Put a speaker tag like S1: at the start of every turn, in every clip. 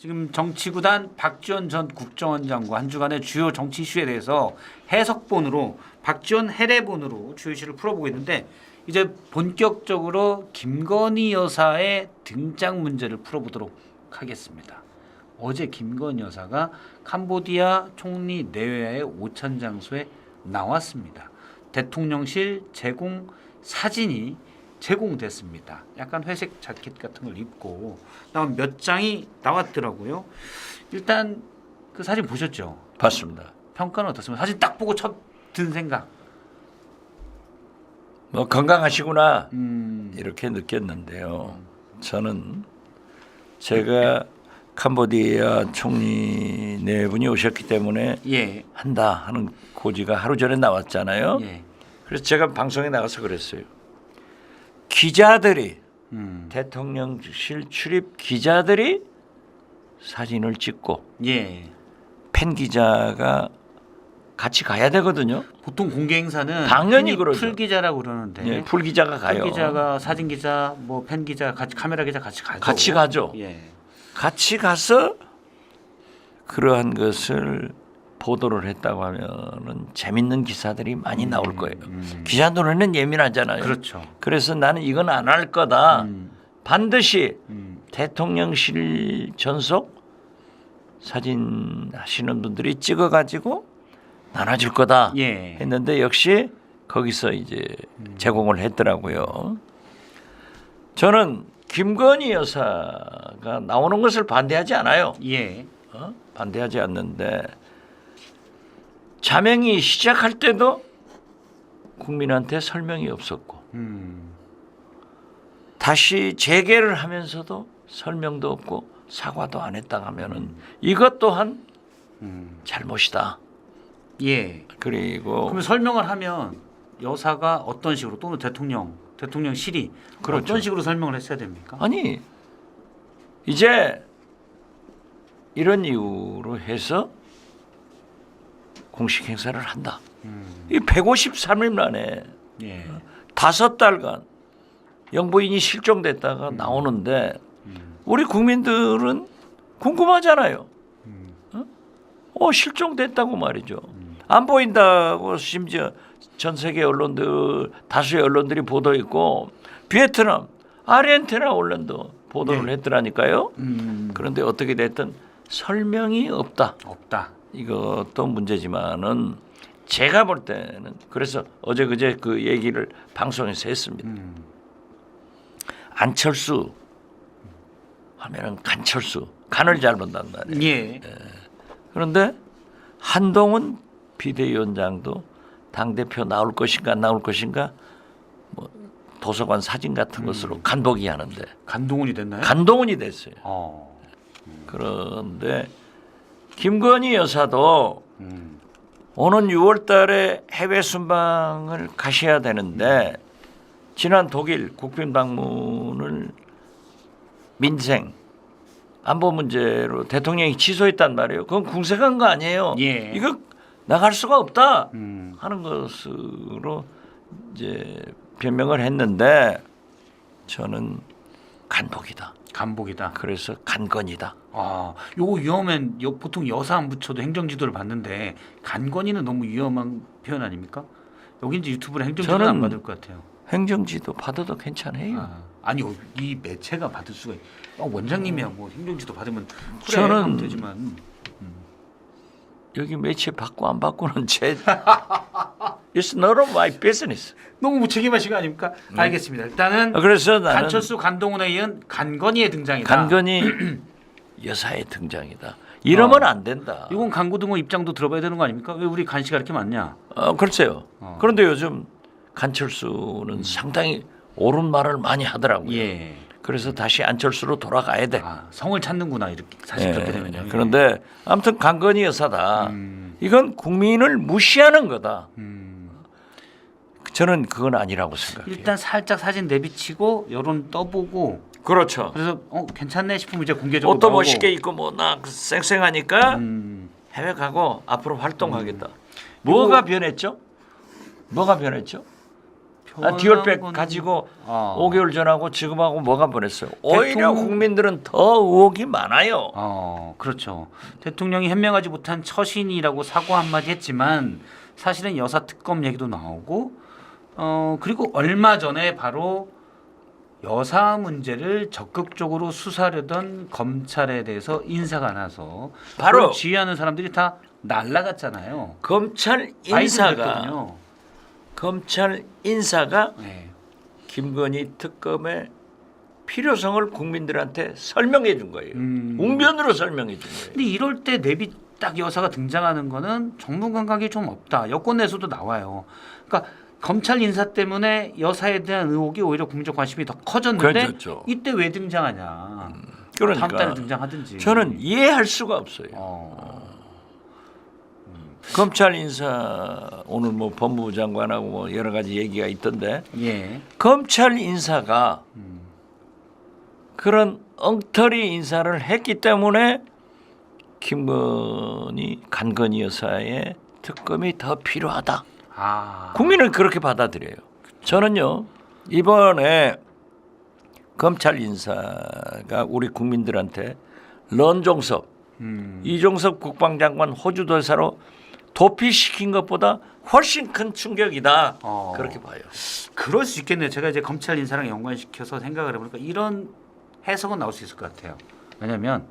S1: 지금 정치구단 박지원 전 국정원장과 한 주간의 주요 정치 이슈에 대해서 해석본으로 박지원 해례본으로 주요 이슈를 풀어보고 있는데 이제 본격적으로 김건희 여사의 등장 문제를 풀어보도록 하겠습니다. 어제 김건희 여사가 캄보디아 총리 내외의 오찬 장소에 나왔습니다. 대통령실 제공 사진이 제공됐습니다. 약간 회색 자켓 같은 걸 입고 나온 몇 장이 나왔더라고요. 일단 그 사진 보셨죠?
S2: 봤습니다.
S1: 평가는 어떻습니까? 사진 딱 보고 첫 든 생각.
S2: 뭐 건강하시구나
S1: 음,
S2: 이렇게 느꼈는데요. 저는 제가 캄보디아 총리 네 분이 오셨기 때문에
S1: 예,
S2: 한다 하는 고지가 하루 전에 나왔잖아요.
S1: 예,
S2: 그래서 제가 방송에 나가서 그랬어요. 기자들이
S1: 음,
S2: 대통령실 출입 기자들이 사진을 찍고
S1: 예.
S2: 팬 기자가 같이 가야 되거든요.
S1: 보통 공개 행사는
S2: 당연히 그러죠.
S1: 풀 기자라고 그러는데
S2: 예, 풀 기자가 가요.
S1: 풀 기자가 사진 기자, 뭐 팬 기자, 같이 카메라 기자 같이 가죠.
S2: 같이 가죠.
S1: 예,
S2: 같이 가서 그러한 것을 보도를 했다고 하면은 재밌는 기사들이 많이 나올 거예요.
S1: 음,
S2: 기자 눈에는 예민하잖아요.
S1: 그렇죠.
S2: 그래서 나는 이건 안 할 거다.
S1: 음,
S2: 반드시
S1: 음,
S2: 대통령실 전속 사진 하시는 분들이 찍어 가지고 나눠줄 거다
S1: 예,
S2: 했는데 역시 거기서 이제 제공을 했더라고요. 저는 김건희 여사가 나오는 것을 반대하지 않아요.
S1: 예,
S2: 어? 반대하지 않는데 자명이 시작할 때도 국민한테 설명이 없었고
S1: 음,
S2: 다시 재개를 하면서도 설명도 없고 사과도 안 했다 하면은 이것 또한
S1: 음,
S2: 잘못이다.
S1: 예.
S2: 그리고
S1: 그러면 설명을 하면 여사가 어떤 식으로 또는 대통령, 대통령실이
S2: 그렇죠.
S1: 어떤 식으로 설명을 했어야 됩니까?
S2: 아니 이제 이런 이유로 해서 공식 행사를 한다.
S1: 음,
S2: 이 153일 만에
S1: 예,
S2: 다섯 달간 영부인이 실종됐다가 나오는데
S1: 음,
S2: 우리 국민들은 궁금하잖아요.
S1: 음,
S2: 어 실종됐다고 말이죠. 안 보인다고 심지어 전 세계 언론들 다수의 언론들이 보도했고 베트남, 아르헨티나 언론도 보도를
S1: 네.
S2: 했더라니까요.
S1: 음,
S2: 그런데 어떻게 됐든 설명이 없다.
S1: 없다.
S2: 이것도 문제지만은 제가 볼 때는 그래서 어제 그제 그 얘기를 방송에서 했습니다.
S1: 음,
S2: 안철수 하면은 간철수 간을 잘 본단 말이에요.
S1: 예,
S2: 그런데 한동훈 비대위원장도 당 대표 나올 것인가 안 나올 것인가 뭐 도서관 사진 같은 것으로 간보기 하는데
S1: 간동훈이 됐나요?
S2: 간동훈이 됐어요.
S1: 어,
S2: 그런데 김건희 여사도
S1: 음,
S2: 오는 6월달에 해외 순방을 가셔야 되는데 지난 독일 국빈 방문을 민생 안보 문제로 대통령이 취소했단 말이에요. 그건 궁색한 거 아니에요.
S1: 예.
S2: 이거 나갈 수가 없다
S1: 음,
S2: 하는 것으로 이제 변명을 했는데 저는 간복이다.
S1: 간복이다.
S2: 그래서 간건이다.
S1: 아, 요거 위험한 요, 보통 여사 안 붙여도 행정지도를 받는데 간건이는 너무 위험한 표현 아닙니까? 여기 이제 유튜브는 행정지도는 안
S2: 저는
S1: 받을 것 같아요.
S2: 행정지도 받아도 괜찮아요.
S1: 아, 아니 이 매체가 받을 수가 있. 어, 원장님이야 뭐 행정지도 받으면 그래
S2: 저는
S1: 하면 되지만
S2: 여기 매체 받고 안 받고는 제 It's not of my business.
S1: 너무 무책임하신 거 아닙니까? 알겠습니다. 일단은
S2: 아, 그래서 나는
S1: 간철수 간동훈에 이은 간건이의 등장이다.
S2: 간건이 여사의 등장이다. 이러면 안 된다.
S1: 이건 강고등어 입장도 들어봐야 되는 거 아닙니까? 왜 우리 간씨가 이렇게 많냐?
S2: 어, 글쎄요.
S1: 어.
S2: 그런데 요즘 간철수는 상당히 옳은 말을 많이 하더라고요.
S1: 예.
S2: 그래서 다시 안철수로 돌아가야 돼.
S1: 아, 성을 찾는구나 이렇게 사실
S2: 예,
S1: 그렇게 되면요.
S2: 그런데 아무튼 강건희 여사다.
S1: 음,
S2: 이건 국민을 무시하는 거다.
S1: 음.
S2: 저는 그건 아니라고 생각해요.
S1: 일단 살짝 사진 내비치고 여론 떠보고
S2: 그렇죠.
S1: 그래서 어 괜찮네 싶으면 이제 공개적으로
S2: 옷도
S1: 나오고.
S2: 멋있게 입고 뭐 나 쌩쌩하니까
S1: 음,
S2: 해외 가고 앞으로 활동하겠다. 뭐가 변했죠? 뭐가 변했죠? 아, 디올백
S1: 건-
S2: 가지고
S1: 어.
S2: 5개월 전하고 지금하고 뭐가 보냈어요? 오히려
S1: 대통령-
S2: 국민들은 더 의혹이 많아요.
S1: 어, 그렇죠. 대통령이 현명하지 못한 처신이라고 사과 한마디 했지만 사실은 여사 특검 얘기도 나오고 어, 그리고 얼마 전에 바로 여사 문제를 적극적으로 수사하려던 검찰에 대해서 인사가 나서
S2: 바로
S1: 지휘하는 사람들이 다 날라갔잖아요.
S2: 검찰 인사가
S1: 됐거든요.
S2: 검찰 인사가
S1: 네.
S2: 김건희 특검의 필요성을 국민들한테 설명해 준 거예요.
S1: 음.
S2: 웅변으로 설명해 준 거예요.
S1: 근데 이럴 때 내비 딱 여사가 등장하는 거는 정부 감각이 좀 없다. 여권 내에서도 나와요. 그러니까 검찰 인사 때문에 여사에 대한 의혹이 오히려 국민적 관심이 더 커졌는데
S2: 그렇죠.
S1: 이때 왜 등장하냐. 다음
S2: 그러니까
S1: 달에 등장하든지.
S2: 저는 이해할 수가 없어요.
S1: 어.
S2: 검찰 인사 오늘 뭐 법무부 장관하고 뭐 여러 가지 얘기가 있던데
S1: 예.
S2: 검찰 인사가
S1: 음.
S2: 그런 엉터리 인사를 했기 때문에 김건희 간건희 여사의 특검이 더 필요하다.
S1: 아.
S2: 국민은 그렇게 받아들여요. 저는요 이번에 검찰 인사가 우리 국민들한테 런종석,
S1: 음.
S2: 이종석 국방장관 호주 도사로 도피시킨 것보다 훨씬 큰 충격이다.
S1: 어.
S2: 그렇게 봐요.
S1: 그럴 수 있겠네요. 제가 이제 검찰 인사랑 연관시켜서 생각을 해보니까 이런 해석은 나올 수 있을 것 같아요. 왜냐하면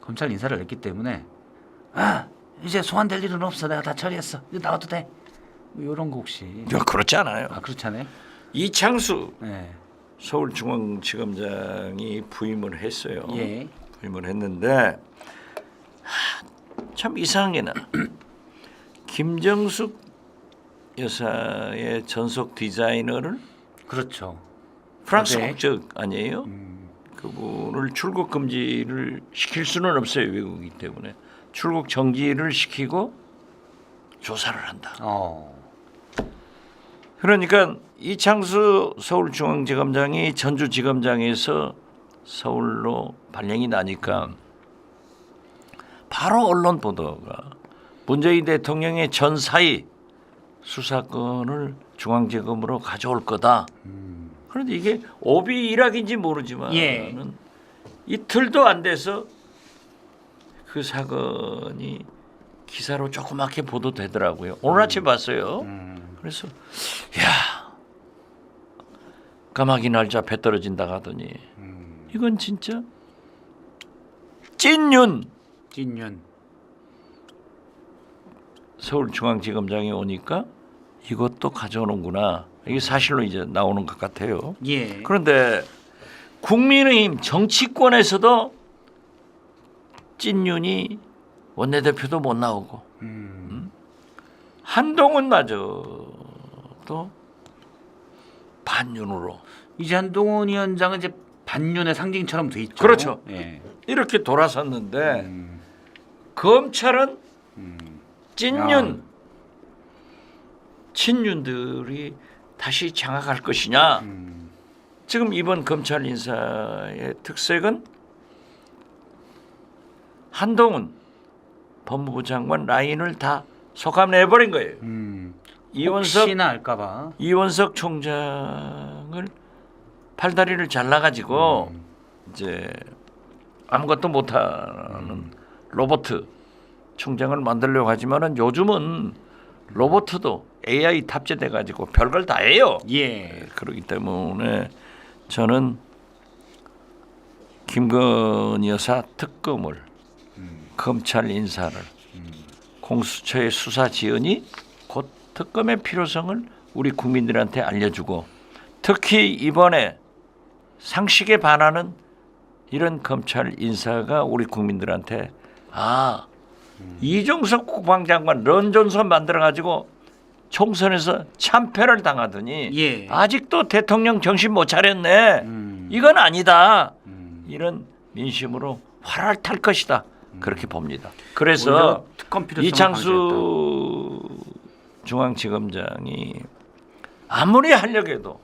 S1: 검찰 인사를 했기 때문에 아 이제 소환될 일은 없어. 내가 다 처리했어. 이제 나와도 돼. 뭐 이런 거 혹시
S2: 야, 그렇지 않아요.
S1: 아 그렇잖아요.
S2: 이창수
S1: 네.
S2: 서울중앙지검장이 부임을 했어요.
S1: 예.
S2: 부임을 했는데 하, 참 이상한 게는 김정숙 여사의 전속 디자이너를
S1: 그렇죠.
S2: 프랑스
S1: 네.
S2: 국적 아니에요?
S1: 음.
S2: 그분을 출국 금지를 시킬 수는 없어요 외국이기 때문에 출국 정지를 시키고 조사를 한다.
S1: 어.
S2: 그러니까 이창수 서울중앙지검장이 전주지검장에서 서울로 발령이 나니까 바로 언론 보도가 문재인 대통령의 전사의 수사권을 중앙지검으로 가져올 거다. 그런데 이게 오비 일학인지 모르지만
S1: 예.
S2: 이틀도 안 돼서 그 사건이 기사로 조그맣게 보도되더라고요. 오늘 아침 봤어요.
S1: 음.
S2: 그래서 야 까마귀 날짜 배 떨어진다 하더니
S1: 음.
S2: 이건 진짜 찐윤
S1: 찐윤.
S2: 서울중앙지검장이 오니까 이것도 가져오는구나 이게 사실로 이제 나오는 것 같아요.
S1: 예.
S2: 그런데 국민의힘 정치권에서도 찐윤이 원내대표도 못 나오고
S1: 음.
S2: 한동훈마저도 반윤으로
S1: 이제 한동훈 위원장은 이제 반윤의 상징처럼 돼 있죠.
S2: 그렇죠.
S1: 예.
S2: 이렇게 돌아섰는데
S1: 음.
S2: 검찰은
S1: 음.
S2: 찐윤 친윤들이 다시 장악할 것이냐
S1: 음.
S2: 지금 이번 검찰 인사의 특색은 한동훈 법무부 장관 라인을 다 소감내버린 거예요
S1: 음.
S2: 이원석
S1: 혹시나 알까봐.
S2: 이원석 총장을 팔다리를 잘라가지고
S1: 음.
S2: 이제 아무것도 못하는 로버트 총장을 만들려고 하지만은 요즘은 로버트도 AI 탑재돼 가지고 별걸 다 해요.
S1: 예.
S2: 그렇기 때문에 저는 김건희 여사 특검을 검찰 인사를 공수처의 수사 지원이 곧 특검의 필요성을 우리 국민들한테 알려주고 특히 이번에 상식에 반하는 이런 검찰 인사가 우리 국민들한테 아 이종석 국방장관 런존선 만들어 가지고 총선에서 참패를 당하더니
S1: 예.
S2: 아직도 대통령 정신 못 차렸네.
S1: 음.
S2: 이건 아니다.
S1: 음.
S2: 이런 민심으로 활활 탈 것이다. 그렇게 봅니다. 그래서 이창수 중앙지검장이 아무리 하려고 해도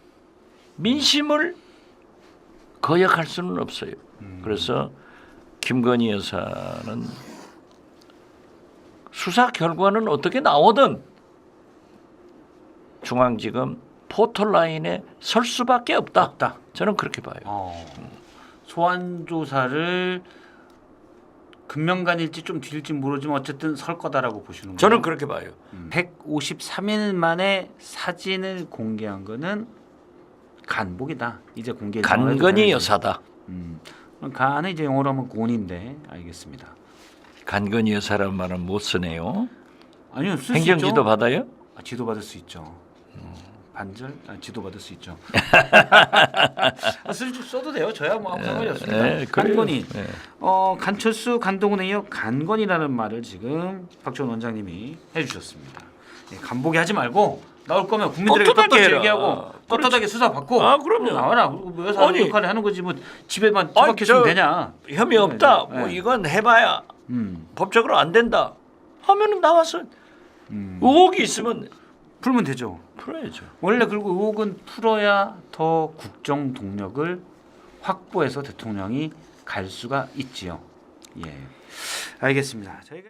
S2: 민심을 거역할 수는 없어요.
S1: 음.
S2: 그래서 김건희 여사는 수사 결과는 어떻게 나오든 중앙지검 포털라인에 설 수밖에 없다.
S1: 없다.
S2: 저는 그렇게 봐요.
S1: 어, 소환 조사를 금명간일지 좀 뒤일지 모르지만 어쨌든 설 거다라고 보시는 거예요.
S2: 저는 그렇게 봐요.
S1: 153일 만에 사진을 공개한 거는 간복이다. 이제 공개.
S2: 간건이 여사다.
S1: 음, 간은 이제 영어로 하면 곤인데 알겠습니다.
S2: 간건이 여사라는 말은 못 쓰네요.
S1: 아니요, 쓸수
S2: 행정지도
S1: 있죠.
S2: 받아요?
S1: 아, 지도 받을 수 있죠. 반절 아, 지도 받을 수 있죠. 아, 쓸 써도 돼요. 저야 뭐 아무 상관이 없습니다.
S2: 네, 그래요.
S1: 간건이
S2: 네.
S1: 어, 간철수 간동훈에 이어 간건이라는 말을 지금 박지원 원장님이 해주셨습니다. 예, 간보기 하지 말고 나올 거면 국민들에게
S2: 떳떳하게 해라.
S1: 얘기하고 떳떳하게 수사 받고
S2: 아, 그럼요.
S1: 나와라. 왜 사람
S2: 아니.
S1: 역할을 하는 거지 뭐 집에만 처박혔으면
S2: 저-
S1: 되냐?
S2: 혐의 없다.
S1: 네.
S2: 뭐 이건 해봐야
S1: 음,
S2: 법적으로 안 된다. 하면은 나와서
S1: 음.
S2: 의혹이 있으면
S1: 풀면 되죠.
S2: 풀어야죠.
S1: 원래 그리고 의혹은 풀어야 더 국정 동력을 확보해서 대통령이 갈 수가 있지요. 예, 알겠습니다. 저희가